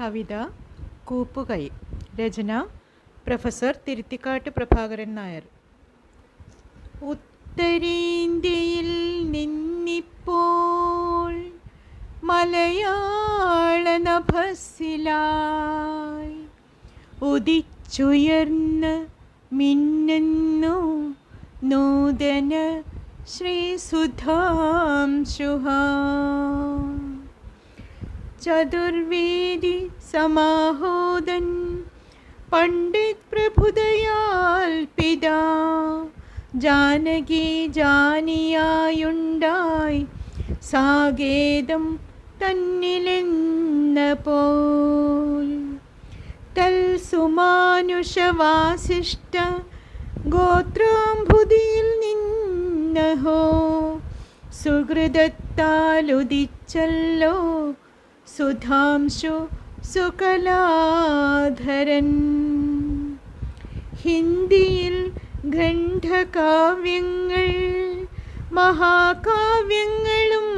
കവിത കൂപ്പുകൈ രചന പ്രൊഫസർ തിരുത്തിക്കാട്ട് പ്രഭാകരൻ നായർ. ഉത്തരേന്ത്യയിൽ നിന്നിപ്പോൾ മലയാള നഭസിലായി ഉദിച്ചുയർന്ന് മിന്നുന്നു നൂതന ശ്രീസുധാംശുഹ ചതുർവേദി സമാഹോദൻ. പണ്ഡിത് പ്രഭുദയാൽ പിതാ ജാനകി ജാനിയായുണ്ടായി. സാകേതം തന്നിലെന്ന പോൽ. തൽ സുമാനുഷവാസിഷ്ട ഗോത്രാംബുതിയിൽ നിന്നഹോ സുഹൃതത്താലുദിച്ചല്ലോ സുധാംശു സുകലാധരൻ ഹിന്ദിയിൽ ഖണ്ഡകാവ്യങ്ങൾ മഹാകാവ്യങ്ങളും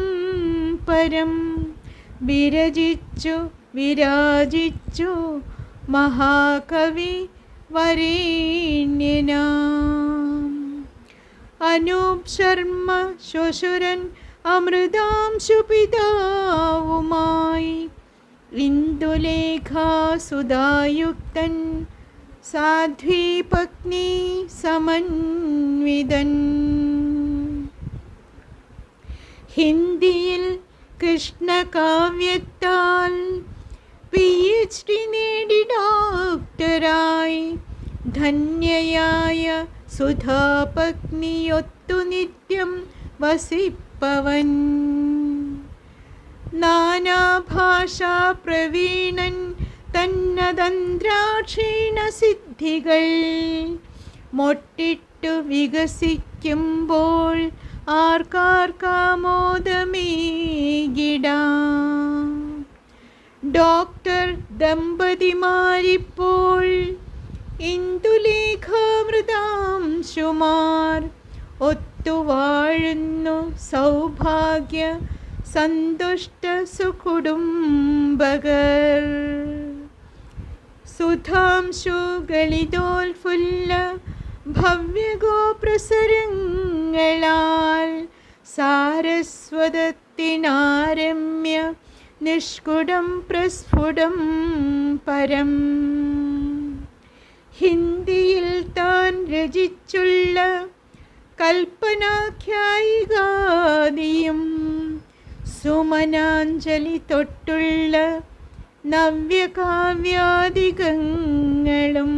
പരം വിരചിച്ചു വിരാജിച്ചു മഹാകവി വരേണ്യനാം അനൂപ് ശർമ്മ ശ്വശുരൻ അമൃതാംശു പിതാവുമായി ഇന്ദുലേഖാസുധായുക്തൻ സാധ്വീ പത്നി സമന്വിതൻ ഹിന്ദിയിൽ കൃഷ്ണകാവ്യത്താൽ പി എച്ച് ഡി നേടി ഡോക്ടറായി ധന്യയായ സുധാപത്നിയൊത്തു നിത്യം വസിപ്പവൻ നാനാഭാഷാ പ്രവീണൻ തന്നതന്ത്രാക്ഷീണ സിദ്ധികൾ. മൊട്ടിട്ടു വികസിക്കുമ്പോൾ ആർക്കാർക്കാമോദമേകിടാം ഡോക്ടർ ദമ്പതിമാരിപ്പോൾ ഇന്ദുലേഖാമൃതാംശുമാർ. ഒത്തുവാഴുന്നു സൗഭാഗ്യ സന്തുഷ്ട സുകുടുംബകർ. സുധാംശുകളിതോൽഫുല്ല ഭവ്യഗോപ്രസരങ്ങളാൽ സാരസ്വതത്തിനാരമ്യ നിഷ്കുടം പ്രസ്ഫുടം പരം. ഹിന്ദിയിൽ താൻ രചിച്ചുള്ള കൽപ്പനാഖ്യായികാദിയും സുമനാഞ്ജലി തൊട്ടുള്ള നവ്യകാവ്യാദികങ്ങളും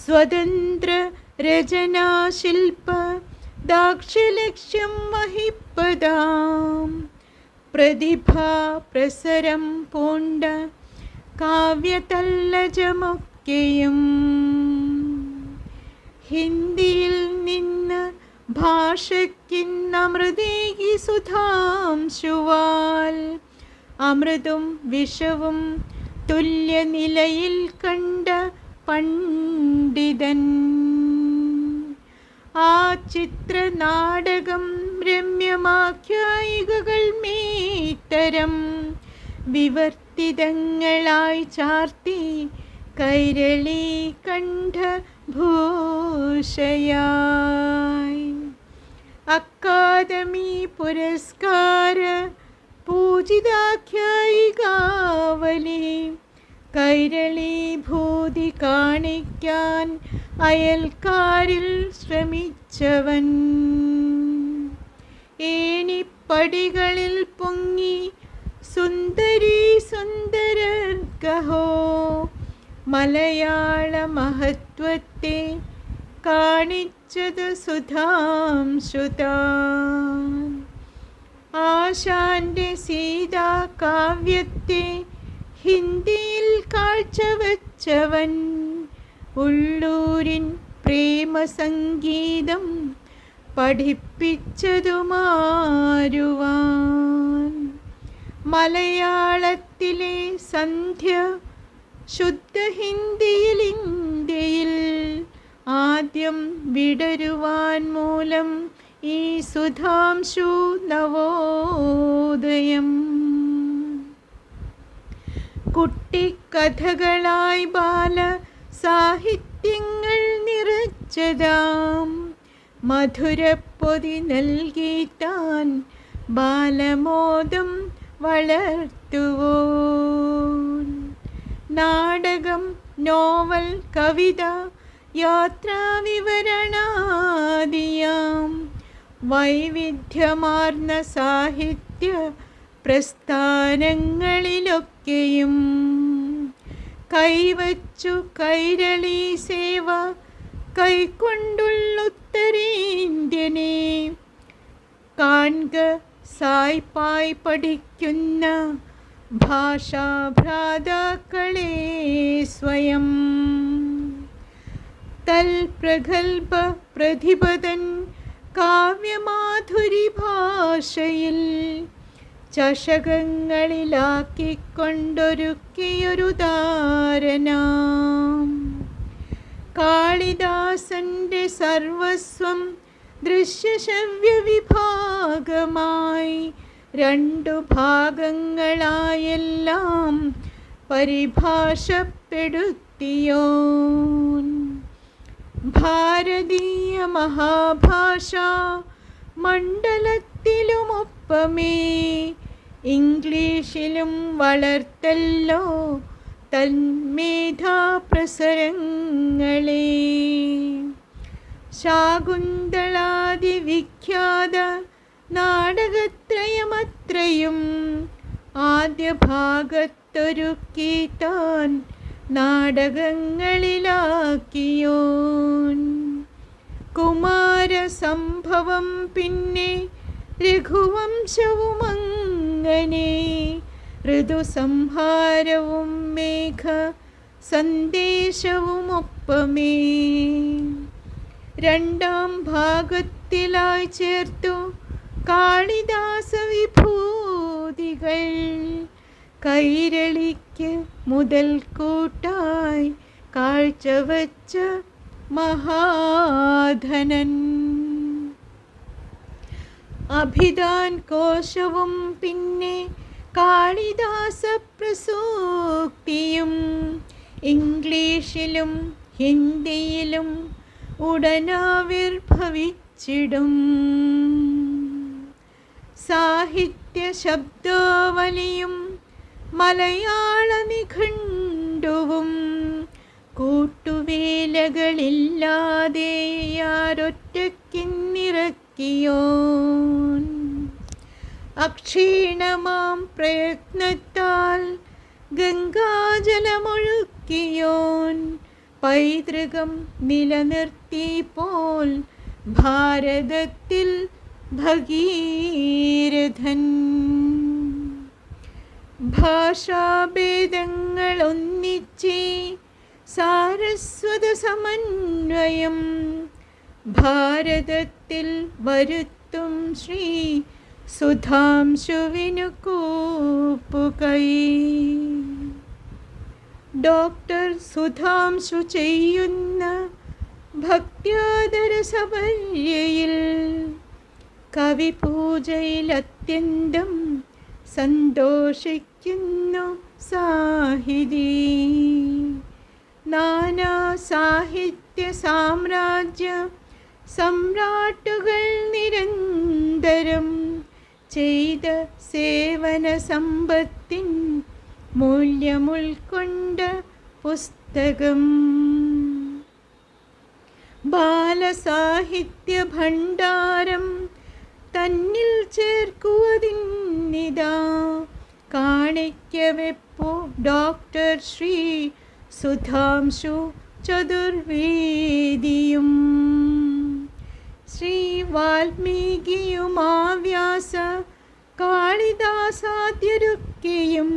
സ്വതന്ത്ര രചനാശില്പ ദാക്ഷലക്ഷ്യം വഹിപ്പതാം. പ്രതിഭാ പ്രസരം പൂണ്ട കാവ്യതല്ലജമൊക്കെയും ഹിന്ദിയിൽ നിന്ന് ഭാഷയ്ക്കിന്നമൃതേകി സുധാംശുവാൽ. അമൃതും വിഷവും തുല്യനിലയിൽ കണ്ട പണ്ഡിതൻ. ആ ചിത്രനാടകം രമ്യമാഖ്യായികകൾ മേത്തരം വിവർത്തിതങ്ങളായി ചാർത്തി കൈരളി കണ്ഠഭൂഷയായി അക്കാദമി പുരസ്കാര പൂജിതാഖ്യായികാവലി കൈരളി ഭൂതി കാണിക്കാൻ അയൽക്കാരിൽ ശ്രമിച്ചവൻ. ഏണിപ്പടികളിൽ പൊങ്ങി സുന്ദരി സുന്ദരർഗഹോ മലയാള മഹത്വത്തെ കാണിച്ചത് ശ്രുതാം ആശാന്റെ സീതാ കാവ്യത്തെ ഹിന്ദിയിൽ കാഴ്ചവച്ചവൻ ഉള്ളൂരിൻ പ്രേമസംഗീതം പഠിപ്പിച്ചതുമാരുവാൻ. മലയാളത്തിലെ സന്ധ്യ ശുദ്ധ ഹിന്ദിയിൽ ഇന്ത്യയിൽ ആദ്യം വിടരുവാൻ മൂലം ഈ സുധാംശു നവോദയം. കുട്ടിക്കഥകളായി ബാല സാഹിത്യങ്ങൾ നിറച്ചതാം. മധുരപ്പൊതി നൽകിത്താൻ ബാലമോദം വളർത്തുവോ. നാടകം നോവൽ കവിത യാത്രാവിവരണാദിയാം. വൈവിധ്യമാർന്ന സാഹിത്യ പ്രസ്ഥാനങ്ങളിലൊക്കെയും കൈവച്ചു കൈരളി സേവ കൈക്കൊണ്ടുള്ളുത്തരേന്ത്യനെ കാൺക സായ്പായി പഠിക്കുന്ന ഭാഷാഭ്രാതാക്കളെ സ്വയം. തൽപ്രഗൽഭ പ്രതിപദൻ കാവ്യമാധുരി ഭാഷയിൽ ചഷകങ്ങളിലാക്കിക്കൊണ്ടൊരുക്കിയൊരു ധാരണാം കാളിദാസന്റെ സർവസ്വം ദൃശ്യശ്രവ്യ വിഭാഗമായി രണ്ടു ഭാഗങ്ങളായെല്ലാം പരിഭാഷപ്പെടുത്തിയോ ഭാരതീയ മഹാഭാഷ മണ്ഡലത്തിലുമൊപ്പമേ ഇംഗ്ലീഷിലും വളർത്തല്ലോ തന്മേധാ പ്രസരങ്ങളെ ശാകുന്തളാദി വിഖ്യാത നാടകത്രയമത്രയും ആദ്യ ഭാഗത്തൊരുക്കി നാടകങ്ങളിലാക്കിയോൻ. കുമാരസംഭവം പിന്നെ രഘുവംശവും അങ്ങനെ ഋതുസംഹാരവും മേഘ സന്ദേശവും ഒപ്പമേ രണ്ടാം ഭാഗത്തിലായി ചേർത്തു കാളിദാസ വിഭൂതികൾ കൈരളിക്ക് മുതൽക്കൂട്ടായി കാഴ്ചവച്ച മഹാധനൻ. അഭിദാൻ കോശവും പിന്നെ കാളിദാസ പ്രസൂക്തിയും ഇംഗ്ലീഷിലും ഹിന്ദിയിലും ഉടനാവിർഭവിച്ചിടും. സാഹിത്യ ശബ്ദാവലിയും മലയാള നിഘണ്ടുവും കൂട്ടുവേലകളില്ലാതെ ആരൊറ്റക്കിന്നിറക്കിയോ അക്ഷീണമാം പ്രയത്നത്താൽ ഗംഗാജലമൊഴുക്കിയോൻ. പൈതൃകം നിലനിർത്തി പോൽ ഭാരതത്തിൽ ഭഗീരഥൻ. ഭാഷാഭേദങ്ങൾ ഒന്നിച്ചേ സാരസ്വത സമന്വയം ഭാരതത്തിൽ വരുത്തും ശ്രീ സുധാംശുവിനു കൂപ്പുകൈ ഡോക്ടർ സുധാംശു ചെയ്യുന്ന ഭക്ത്യാദര സബല്യയിൽ കവിപൂജയിൽ അത്യന്തം സന്തോഷിക്കുന്നു സാഹിതി. നാനാ സാഹിത്യ സാമ്രാജ്യ സമ്രാട്ടുകൾ നിരന്തരം ചെയ്ത സേവന സമ്പത്തിൻ മൂല്യമുൾക്കൊണ്ട പുസ്തകം. ബാലസാഹിത്യ ഭണ്ഡാരം തന്നിൽ ചേർക്കുവതിന്നിതാ കാണിക്കവെപ്പോ ഡോക്ടർ ശ്രീ സുധാംശു ചതുർവേദിയും. ശ്രീ വാൽമീകിയുമാവ്യാസ കാളിദാസാദ്യരുക്കെയും.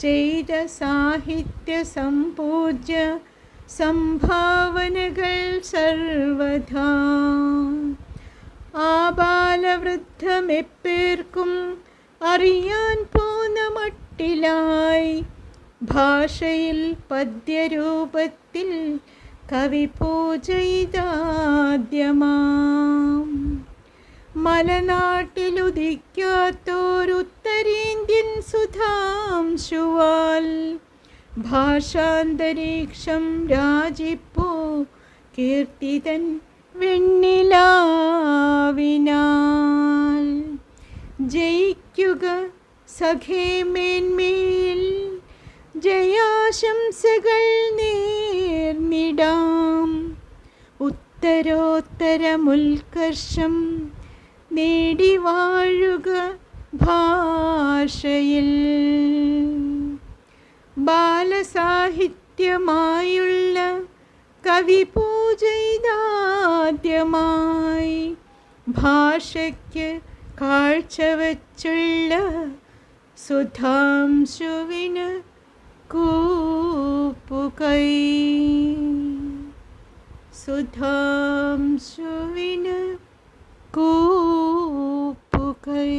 ചെയ്ത സാഹിത്യ സമ്പൂജ്യ സംഭാവനകൾ സർവഥാ ആബാലവൃദ്ധമെപ്പേർക്കും അറിയാൻ പോന്ന മട്ടിലായി. ഭാഷയിൽ പദ്യരൂപത്തിൽ കവി പൂജയിതാദ്യമാം മലനാട്ടിലുദിക്കാത്തോരുത്തരേന്ത്യൻ സുധാംശുവാൽ. ഭാഷാന്തരീക്ഷം രാജിപ്പോ കീർത്തിതൻ വെണ്ണിലാവിനാൽ. ജയിക്കുക സഖേ മേന്മേൽ. ജയാശംസകൾ നേർന്നിടാം. ഉത്തരോത്തരമുൽക്കർഷം നേടി വാഴുക ഭാഷയിൽ. ബാലസാഹിത്യമായുള്ള കവി പൂജയിതാദ്യമായി ഭാഷയ്ക്ക് കാഴ്ചവച്ചുള്ള സുധാംശുവിന് കൂപ്പുകൈ സുധാംശുവിന് കൂപ്പുകൈ